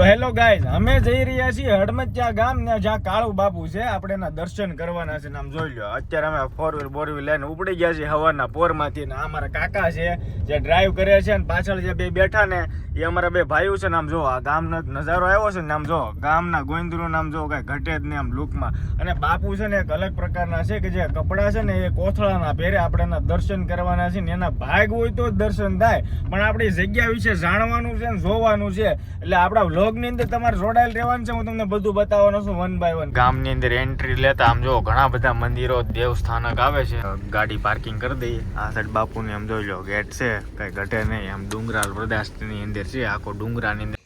તો hello guys અમે જઈ રહ્યા છીએ હડમચ્યા ગામ ને જ્યાં કાળુ બાપુ છે. આપણે એના દર્શન કરવાના છે નામ જોઈ લો અત્યારે અમે ફોર વ્હીલ બોર વ્હીલ લઈને ઉપડી ગયા છીએ હવાના પોરમાંથી ને આ અમારા કાકા છે, જે ડ્રાઈવ કરે છે ને પાછળ જે બે બેઠા ને એ અમારા બે ભાઈઓ છે ને આમ જો આ ગામનો નજારો આવ્યો છે ને આમ જો ગામના ગોવિંદરું નામ જો કઈ ઘટે જ નહીં આમ લુકમાં. અને બાપુ છે ને એક અલગ પ્રકારના છે કે જે કપડાં છે ને એ કોથળાના પહેરે આપણે એના દર્શન કરવાના છે ને એના ભાગ હોય તો જ દર્શન થાય. પણ આપણી જગ્યા વિશે જાણવાનું છે ને જોવાનું છે. એટલે આપણા વ્લોગની અંદર તમારે જોડાયેલ રહેવાનું છે, હું તમને બધું બતાવવાનો છું વન બાય વન ગામની અંદર એન્ટ્રી લેતા આમ જો ઘણા બધા મંદિરો, દેવસ્થાનક આવે છે. ગાડી પાર્કિંગ કરી દઈએ. આ સાઈડ બાપુની આમ જોઈ લો ગેટ છે. કઈ ઘટે નહીં. આમ ડુંગરાળ પ્રદેશની અંદર છે આખો ડુંગરાની અંદર.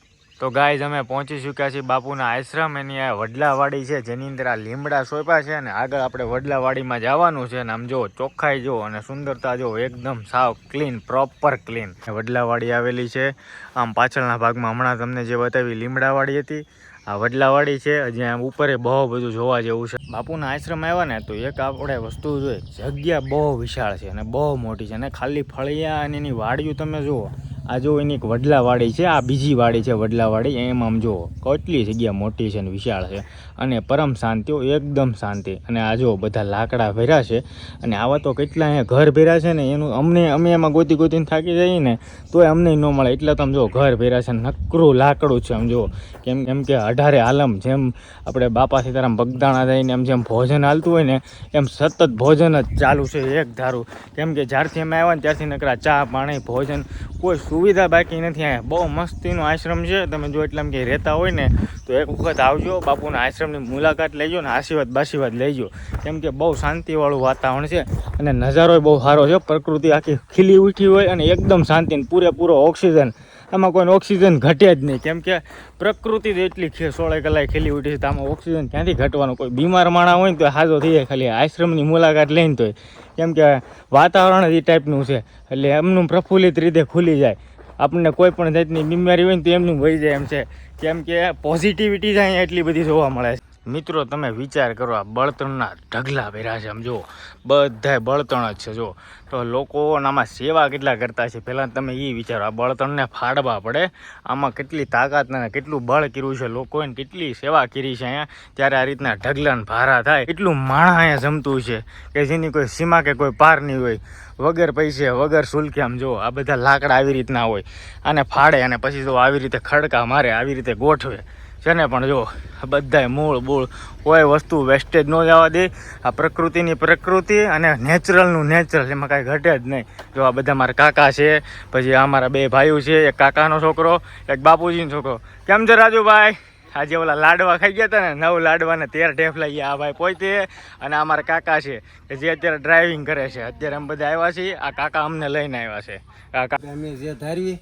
તો ગાય અમે પહોંચી ચૂક્યા છીએ બાપુના આશ્રમ. એની આ વડલાવાડી છે, જેની અંદર આ લીમડા સોંપ્યા છે અને આગળ આપણે વડલાવાડીમાં જવાનું છે. અને આમ જો ચોખ્ખાઈ જો અને સુંદરતા જો એકદમ સાવ ક્લીન, પ્રોપર ક્લીન. વડલાવાડી આવેલી છે. આમ પાછળના ભાગમાં હમણાં તમને જે બતાવી લીમડાવાડી હતી, આ વડલાવાડી છે. જ્યાં ઉપરે બહુ બધું જોવા જેવું છે. બાપુના આશ્રમ આવ્યા ને, તો એક આપણે વસ્તુ જોઈએ. જગ્યા બહુ વિશાળ છે અને બહુ મોટી છે. અને ખાલી ફળિયા અને એની વાડીઓ તમે જુઓ આ જો એની એક વડલાવાડી છે, આ બીજી વાડી છે વડલાવાડી. એમ આમ જુઓ કેટલી જગ્યા મોટી છે અને વિશાળ છે. અને પરમ શાંતિઓ, એકદમ શાંતિ. અને આ જો બધા લાકડા ભેરા છે અને આવા તો કેટલા અહીંયા ઘર ભેરા છે ને એનું અમને, અમે એમાં ગોતી ગોતીને થાકી જઈએ ને, તોય અમને ન મળે. એટલે તમે જો ઘર ભેરા છે નકરું લાકડું છે આમ જો. કેમ કેમ કે અઢારે આલમ જેમ આપણે બાપા સીતારામ બગદાણા થઈને એમ જેમ ભોજન હાલતું હોય ને, એમ સતત ભોજન જ ચાલુ છે એક ધારું. કેમ કે જ્યારથી અમે આવ્યા ને ત્યારથી નકરા ચા, પાણી, ભોજન કોઈ સુવિધા બાકી નથી અહીંયા. બહુ મસ્તીનો આશ્રમ છે. તમે જો એટલા કે રહેતા હોય ને, તો એક વખત આવજો, બાપુના આશ્રમની મુલાકાત લેજો ને આશીર્વાદ, બાશીર્વાદ લેજો. કેમ કે બહુ શાંતિવાળું વાતાવરણ છે અને નજારો બહુ સારો છે. પ્રકૃતિ આખી ખીલી ઉઠી હોય અને એકદમ શાંતિ પૂરેપૂરો ઓક્સિજન આમાં કોઈ ઓક્સિજન ઘટે જ નહીં. કેમ કે પ્રકૃતિ જ એટલી છે, સોળે કલાક ખેલી ઉઠી છે, તો આમાં ઓક્સિજન ક્યાંથી ઘટવાનું? કોઈ બીમાર માણા હોય ને તો હાજો થઈ જાય ખાલી આશ્રમની મુલાકાત લઈને તોય. કેમ કે વાતાવરણ જ એ ટાઈપનું છે, એટલે એમનું પ્રફુલ્લિત રીતે ખુલી જાય. આપણને કોઈ પણ જાતની બીમારી હોય ને તો એમનું વહી જાય એમ છે. કેમ કે પોઝિટિવિટી જ અહીંયા એટલી બધી જોવા મળે છે. મિત્રો, તમે વિચાર કરો, આ બળતણના ઢગલા ભેરા છે, આમ જો બધાય બળતણ જ છે જો તો લોકો આમાં સેવા કેટલા કરતા છે? પહેલાં તમે એ વિચારો, આ બળતણને ફાડવા પડે. આમાં કેટલી તાકાત અને કેટલું બળ કર્યું છે લોકોએ કેટલી સેવા કરી છે અહીંયા. ત્યારે આ રીતના ઢગલાને ભારા થાય. એટલું માણસ અહીંયા જમતું છે કે જેની કોઈ સીમા કે કોઈ પાર નહીં હોય. વગર પૈસે, વગર શુલ્કે, આમ જો આ બધા લાકડા આવી રીતના હોય. આને ફાડે અને પછી જો આવી રીતે ખડકા મારે, આવી રીતે ગોઠવે. છે ને પણ જો બધાય મૂળ બૂળ કોઈ વસ્તુ વેસ્ટેજ ન જવા દે. આ પ્રકૃતિની પ્રકૃતિ અને નેચરલનું નેચરલ એમાં કાંઈ ઘટે જ નહીં. જો આ બધા મારા કાકા છે, પછી આ મારા બે ભાઈઓ છે, એક કાકાનો છોકરો, એક બાપુજીનો છોકરો. કેમ છે રાજુભાઈ? આજે ઓલા લાડવા ખાઈ ગયા હતા ને, નવ લાડવાને તેર ઢેફલા ગયા આ ભાઈ પોતે અને અમારા કાકા છે, કે જે અત્યારે ડ્રાઇવિંગ કરે છે. અત્યારે અમે બધા આવ્યા છીએ, આ કાકા અમને લઈને આવ્યા છે. કાકા અમે જે ધારીએ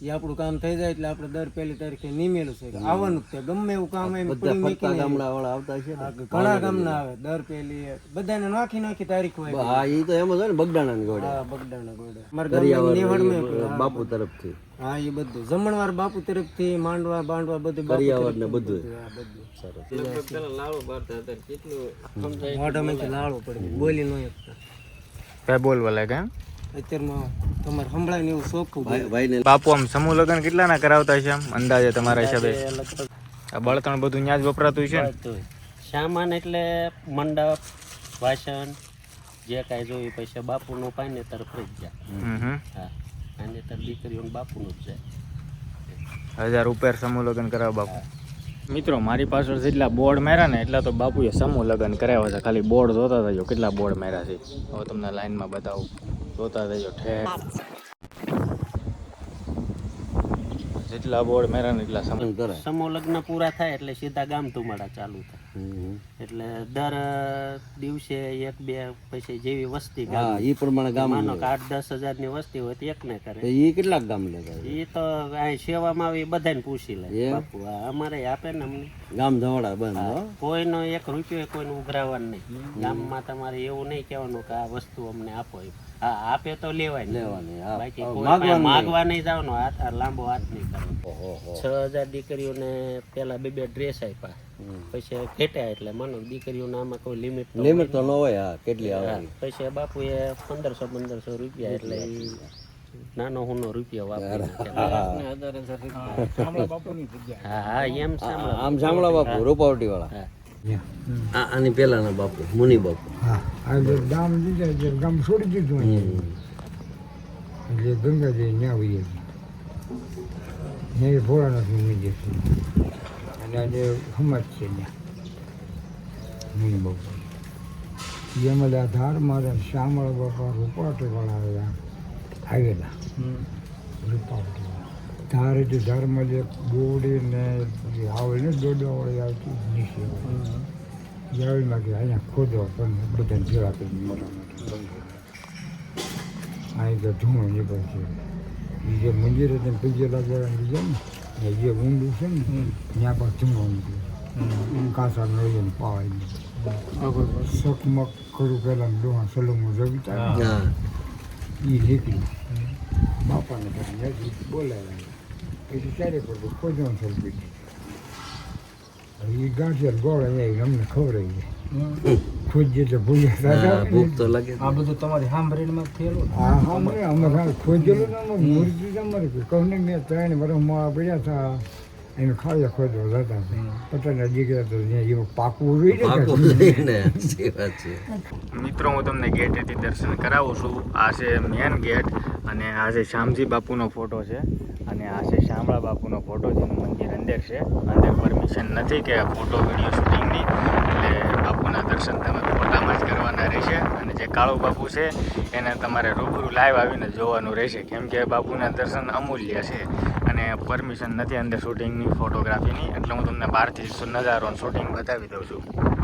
એ આપણું કામ થઈ જાય એટલે આપણે દર પહેલી તારીખે નિમેલું છે આવવાનું જ છે. ગમે એવું કામ એમ પૂરી વાળા આવતા છે ઘણા ગામના આવે. દર પહેલી બધાને નાખી નાખી તારીખ હોય. હા એ તો એમ જ હોય ને બગડાણા ની ગોડે હા બગડાણા ગોડે નિહાળમાં બાપુ તરફથી. હા એ બધું. જમણવાર બાપુ તરફથી માંડવા બાંડવા બધું કરિયાવર ને બધું બધું. મોઢામાંથી પડે. બોલી ન ભાઈ બોલવા લાગે અત્યારમાં તમારે સંભળાય ને એવું શોખ. ભાઈ બાપુ આમ સમૂહ લગ્ન કેટલાના કરાવતા છે આમ? અંદાજે તમારા હિસાબે? આ બળતણ બધું ત્યાં જ વપરાતું છે ને? સામાન એટલે મંડપ વાસણ જે કાંઈ જોયું પૈસા બાપુનું પાઈને તરફ ફરી જાય. હા. અને તર દીકરીઓને બાપુનું જ જાય. હજાર ઉપર સમૂહ લગ્ન કરાવ બાપુ. મિત્રો મારી પાછળ જેટલા બોર્ડ માર્યા ને એટલા તો બાપુએ સમૂહ લગ્ન કરાવ્યા છે. ખાલી બોર્ડ જોતા થજો કેટલા બોર્ડ માર્યા છે. હવે તમને લાઈનમાં બતાવું. જોતા ઠેર જેટલા બોર્ડ માર્યા એટલા સમૂહ લગ્ન પૂરા થાય એટલે સીધા ગામ તુમાડા ચાલુ થાય. એટલે દર દિવસે એક બે પછી જેવી વસ્તી હા એ પ્રમાણે ગામ માનો કે આઠ દસ હજારની વસ્તી હોય તો એકને કરે. એ કેટલાક ગામ લે એ તો અહીં સેવામાં આવી બધાને પૂછી લે? બાપુ અમારે આપે ને અમને. ગામ ધવાડા બંધ હો? કોઈનો એક રૂપિયો કોઈને ઉઘરાવવાનું નહીં. ગામમાં તમારે એવું નહીં કહેવાનું કે આ વસ્તુ અમને આપો એમ. હા આપે તો લેવાય. ને. લેવાની બાકી કોઈ માગવા નહીં. જવાનું હાથ આ લાંબો હાથ નહીં કરવાનો. છ હજાર દીકરીઓને પેલા બે બે ડ્રેસ આપ્યા. પછી ફેટ્યા એટલે માનો દીકરીઓને આમાં કોઈ લિમિટ લિમિટ તો ન હોય હા કેટલી આવે પછી બાપુએ પંદરસો પંદરસો રૂપિયા એટલે નાનો હુનો રૂપિયો વાપરી હા. હા એમ સાંભળો. આમ સાંભળો બાપુ રૂપાવટી વાળા આની પેલાના બાપુ મુનિ બાપુ. હા આ જે ગામ દીધા ગામ છોડી દીધું. એટલે ગંગાજી ત્યાં હોઈએ ત્યાં ભોળાનાથનું મંદિર છે અને આજે સમાજ છે ત્યાં મુનિ બાપુ. જેમાં આ ધાર મારે શ્યામળ બાપા રૂપાવટીવાળા આવ્યા આવેલા. રૂપાટી ધારે જે ધારમાં જે દોડીને જે આવે ને દોડવાવાળી આવતી નીચે. જાળીમાં કે અહીંયા ખોદો તમને બધાને ભેળા કરી મોટા મોટા અહીં તો ધૂણો નીકળે છે એ જે મંદિર છે પૂજ્ય લાગવાના બીજા ને જે ઊંડું છે ને ત્યાં પણ ધૂણો નીકળે કાસા નળીને પાવાય નહીં શકમક કરું પહેલાં ડોહા સલુમું જગતા હા એ નીકળ્યું બાપાને બોલાવ્યા એટલે ચારે પડતું ખોજવાનું કરી દીધું એ ગાંઠિયા ગોળ અહીંયા અમને ખવડાવી જાય ખોજીએ તો ભૂલ્યા હા, ભૂખ તો લાગે આ બધું તમારી સાંભળીમાં થયેલું હા અમે ખોજેલું ને મૂર્તિ અમારે કહું ને મેં ત્રણ વર્ષ મોડા પડ્યા હતા એને ખાવા ખોજવા જતા પટાના દીકરા તો ત્યાં એવું પાકવું જોઈએ પાકું ને. મિત્રો હું તમને ગેટેથી દર્શન કરાવું છું. આ છે મેન ગેટ અને આ છે શ્યામજી બાપુનો ફોટો છે. અને આ છે શામળા બાપુનો ફોટો જેનું મંદિર અંદર છે. અંદર પરમિશન નથી કે ફોટો વીડિયો શૂટિંગની એટલે બાપુના દર્શન તમે ફોટામાં જ કરવાના રહેશે. અને જે કાળો બાપુ છે એને તમારે રૂબરૂ લાઈવ આવીને જોવાનું રહેશે. કેમ કે બાપુના દર્શન અમૂલ્ય છે. પરમિશન નથી અંદર શૂટિંગની ફોટોગ્રાફીની એટલે હું તમને બહારથી નજારો શૂટિંગ બતાવી દઉં છું.